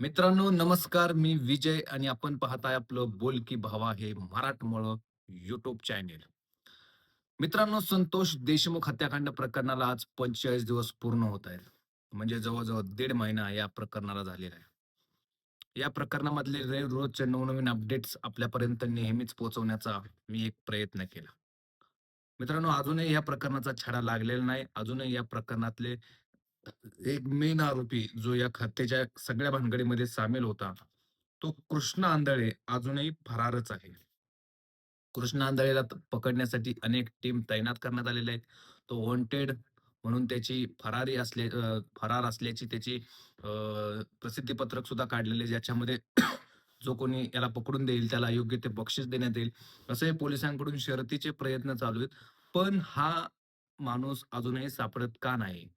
मित्रांनो नमस्कार. मी विजय आणि आपण पाहताय आपलं बोल की भावा हे मराठमोळं युट्यूब चॅनेल मित्रांनो संतोष देशमुख हत्याकांड प्रकरणाला आज पंचेचाळीस दिवस पूर्ण होत आहेत. म्हणजे जवळजवळ दीड महिना या प्रकरणाला झालेला आहे. या प्रकरणामधले रोजचे नवनवीन अपडेट्स आपल्यापर्यंत नेहमीच पोहोचवण्याचा मी एक प्रयत्न केला. मित्रांनो अजूनही या प्रकरणाचा छडा लागलेला नाही. अजूनही या प्रकरणातले एक मेन आरोपी जो या हत्येच्या सगळ्या भानगडीमध्ये सामील होता तो कृष्ण आंधळे अजूनही फरारच आहे. कृष्ण आंधळेला पकडण्यासाठी अनेक टीम तैनात करण्यात आलेले आहेत. तो वॉन्टेड म्हणून त्याची फरारी असले फरार असल्याची त्याची प्रसिद्धी पत्रक सुद्धा काढलेले ज्याच्यामध्ये जो कोणी याला पकडून देईल त्याला योग्य ते बक्षीस देण्यात येईल असंही पोलिसांकडून शर्तीचे प्रयत्न चालू आहेत. पण हा माणूस अजूनही सापडत का नाही?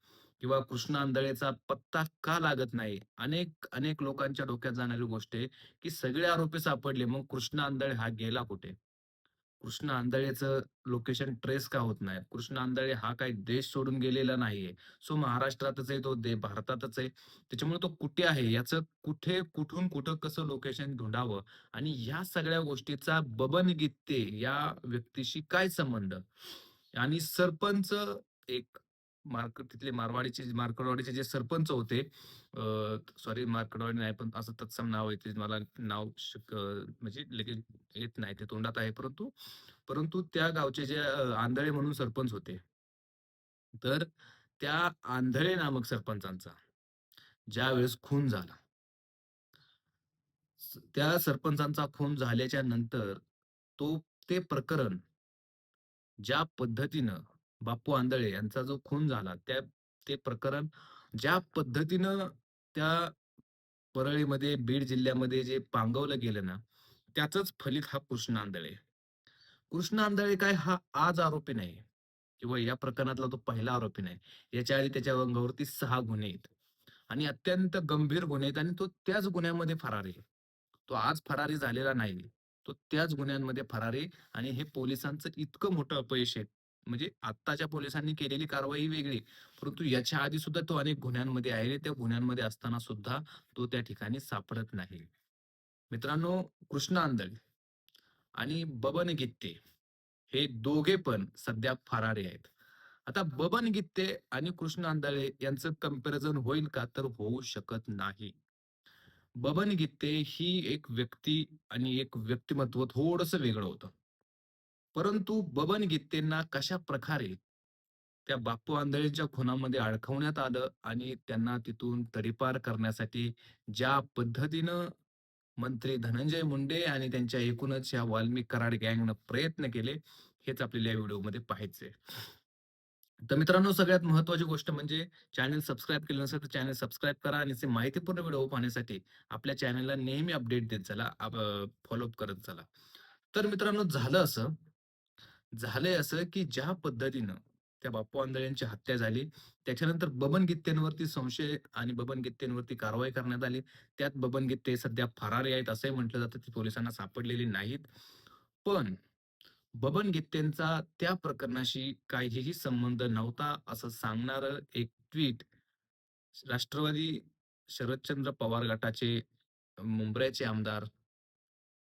किंवा कृष्ण आंधळेचा पत्ता का लागत नाही? अनेक अनेक लोकांच्या डोक्यात जाणारी गोष्ट आहे की सगळे आरोपी सापडले मग कृष्ण आंधळे हा गेला कुठे? कृष्ण आंधळेचं लोकेशन ट्रेस का होत नाही? कृष्ण आंधळे हा काही देश सोडून गेलेला नाहीये. सो महाराष्ट्रातच आहे तो दे भारतातच आहे. त्याच्यामुळे तो कुठे आहे? याचं कुठे कुठून कुठं कसं लोकेशन ढोंढावं? आणि या सगळ्या गोष्टीचा बबन गीते या व्यक्तीशी काय संबंध? आणि सरपंच एक मार्क तिथले मारवाडीचे मार्कडवाडीचे जे सरपंच होते सॉरी मार्कडवाडी नाही पण असं तत्सम नाव येते मला नाव म्हणजे लगेच येत नाही ते तोंडात आहे परंतु परंतु त्या गावचे जे आंधळे म्हणून सरपंच होते तर त्या आंधळे नामक सरपंचांचा ज्यावेळेस खून झाला त्या सरपंचांचा खून झाल्याच्यानंतर तो ते प्रकरण ज्या पद्धतीनं बाप्पू आंधळे यांचा जो खून झाला त्या ते प्रकरण ज्या पद्धतीनं त्या परळीमध्ये बीड जिल्ह्यामध्ये जे पांगवलं गेलं ना त्याच फलित हा कृष्ण आंधळे. कृष्ण आंधळे काय हा आज आरोपी नाही किंवा या प्रकरणातला तो पहिला आरोपी नाही. याच्या आधी त्याच्या अंगावरती सहा गुन्हे आहेत आणि अत्यंत गंभीर गुन्हे आहेत आणि तो त्याच गुन्ह्यामध्ये फरार आहे. तो आज फरारी झालेला नाही. तो त्याच गुन्ह्यांमध्ये फरारी आणि हे पोलिसांचं इतकं मोठं अपयश आहे म्हणजे आत्ताच्या पोलिसांनी केलेली कारवाई वेगळी. परंतु याच्या आधी सुद्धा तो अनेक गुन्ह्यांमध्ये आहे त्या गुन्ह्यांमध्ये असताना सुद्धा तो त्या ठिकाणी सापडत नाही. मित्रांनो कृष्ण आंदळ आणि बबन गित्ते हे दोघे पण सध्या फरारी आहेत. आता बबन गित्ते आणि कृष्ण आंधळे यांचं कंपॅरिझन होईल का? तर होऊ शकत नाही. बबन गित्ते ही एक व्यक्ती आणि एक व्यक्तिमत्व थोडस वेगळं होतं. परंतु बबन गीतेंना कशा प्रकारे त्या बाप्पू आंधळेच्या खुनामध्ये अडकवण्यात आलं आणि त्यांना तिथून तडीपार करण्यासाठी ज्या पद्धतीनं मंत्री धनंजय मुंडे आणि त्यांच्या एकूणच या वाल्मिक कराड गँगनं प्रयत्न केले हेच आपल्याला या व्हिडिओमध्ये पाहायचंय. तर मित्रांनो सगळ्यात महत्वाची गोष्ट म्हणजे चॅनल सबस्क्राईब केलं नसेल तर चॅनल सबस्क्राईब करा आणि असे माहितीपूर्ण व्हिडिओ पाहण्यासाठी आपल्या चॅनलला नेहमी अपडेट देत चला फॉलोअप करत चला. तर मित्रांनो झालं असं झालंय असं की ज्या पद्धतीनं त्या बाप्पू आंधळ्यांची हत्या झाली त्याच्यानंतर बबन गित्तेंवरती संशय आणि बबन गित्तेंवरती कारवाई करण्यात आली. त्यात बबन गित्ते सध्या फरारी आहेत असंही म्हटलं जातं ते पोलिसांना सापडलेली नाहीत. पण बबन गित्तेंचा त्या प्रकरणाशी काहीही संबंध नव्हता असं सांगणार एक ट्विट राष्ट्रवादी शरदचंद्र पवार गटाचे मुंबईचे आमदार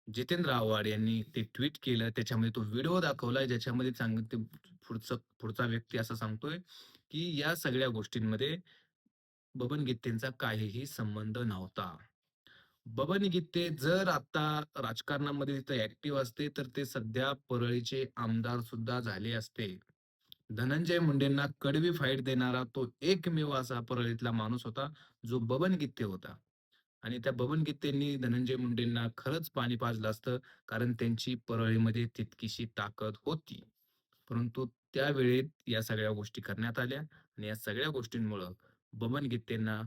जितेंद्र आव्हाड यांनी ते ट्विट केलं. त्याच्यामध्ये तो व्हिडिओ दाखवलाय ज्याच्यामध्ये सांग ते पुढचं पुढचा व्यक्ती असं सांगतोय की या सगळ्या गोष्टींमध्ये बबन गीतेंचा काहीही संबंध नव्हता. बबन गीते जर आता राजकारणामध्ये तिथे ऍक्टिव्ह असते तर ते सध्या परळीचे आमदार सुद्धा झाले असते. धनंजय मुंडेंना कडवी फाईट देणारा तो एकमेव असा परळीतला माणूस होता जो बबन गीते होता. आणि त्या बबन धनंजय मुंडेंना खरंच पाणी पाजलं असतं कारण त्यांची परळीमध्ये तितकीशी ताकद होती. परंतु त्यावेळेत या सगळ्या गोष्टी करण्यात आल्या आणि या सगळ्या गोष्टींमुळं बबन गित्तेंना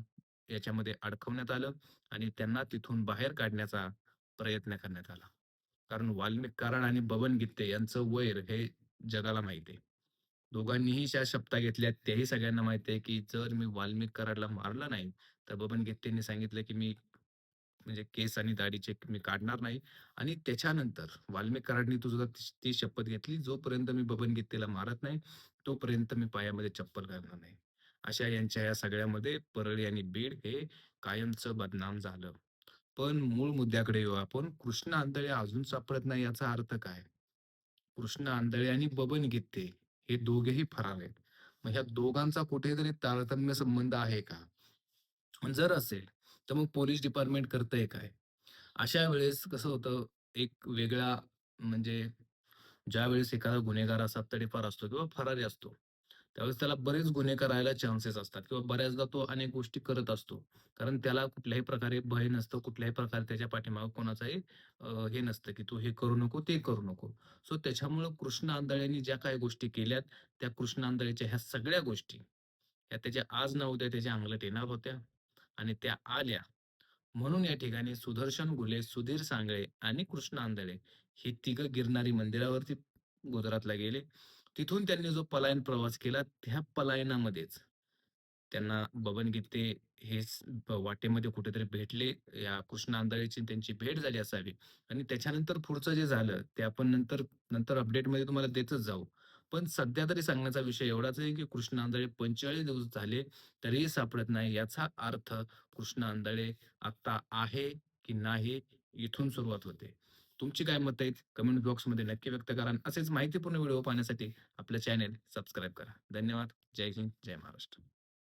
याच्यामध्ये अडकवण्यात आलं आणि त्यांना तिथून बाहेर काढण्याचा प्रयत्न करण्यात आला. कारण वाल्मिक कारण आणि बबन गित्ते यांचं वैर हे जगाला माहिती आहे. दोघांनीही ज्या शब्दा घेतल्या त्याही सगळ्यांना माहिती आहे की जर मी वाल्मिक कराडला मारलं नाही तर बबन गित्तेंनी सांगितलं की मी म्हणजे केस आणि दाढीचे मी काढणार नाही आणि त्याच्यानंतर वाल्मिकरांनी सुद्धा ती शपथ घेतली जोपर्यंत मी बबन गीतेला मारत नाही तोपर्यंत मी पायामध्ये चप्पल घालणार नाही अशा यांच्या या सगळ्यामध्ये परळी आणि बीड हे कायमचं बदनाम झालं. पण मूळ मुद्द्याकडे येऊ आपण. कृष्ण आंधळे अजून सापडत नाही याचा अर्थ काय? कृष्ण आंधळे आणि बबन गीते हे दोघेही फरार आहेत. मग ह्या दोघांचा कुठेतरी तारतम्य संबंध आहे का? जर असेल, तर मग पोलीस डिपार्टमेंट करतंय काय? अशा वेळेस कसं होतं, एक वेगळा म्हणजे ज्यावेळेस एखादा गुन्हेगार असा तडीपार असतो किंवा फरारी असतो, त्यावेळेस त्याला बरेच गुन्हे करायला चान्सेस असतात किंवा बऱ्याचदा तो अनेक गोष्टी करत असतो. कारण त्याला कुठल्याही प्रकारे भय नसतं, कुठल्याही प्रकारे त्याच्या पाठीमागे कोणाचाही अ, हे नसतं, की तू हे करू नको, ते करू नको. सो त्याच्यामुळं कृष्ण आंधळेंनी ज्या काही गोष्टी केल्यात, त्या कृष्ण आंधळेच्या ह्या सगळ्या गोष्टी, ह्या त्याच्या आज ना उद्या त्याच्या अंगलट येणार होत्या आणि त्या आल्या. म्हणून या ठिकाणी सुदर्शन घुले, सुधीर सांगळे आणि कृष्ण आंधळे हे तिघं गिरणारी मंदिरावरती गुजरातला गेले. तिथून त्यांनी जो पलायन प्रवास केला, त्या पलायनामध्येच त्यांना बबन गीते हे वाटेमध्ये कुठेतरी भेटले. या कृष्ण आंधळेची त्यांची भेट झाली असावी आणि त्याच्यानंतर पुढचं जे झालं, ते आपण नंतर नंतर अपडेटमध्ये तुम्हाला देतच जाऊ. पण सध्या तरी सांगण्याचा विषय एवढाच आहे, की कृष्ण आंधळे 45 दिवस झाले, तरीही सापडत नाही. याचा अर्थ कृष्ण आंधळे आता आहे की नाही, इथून सुरुवात होते. तुमची काय मत आहेत? कमेंट बॉक्समध्ये नक्की व्यक्त करा. असेच माहितीपूर्ण व्हिडिओ पाहण्यासाठी आपलं चॅनेल सबस्क्राईब करा. धन्यवाद. जय हिंद, जय महाराष्ट्र.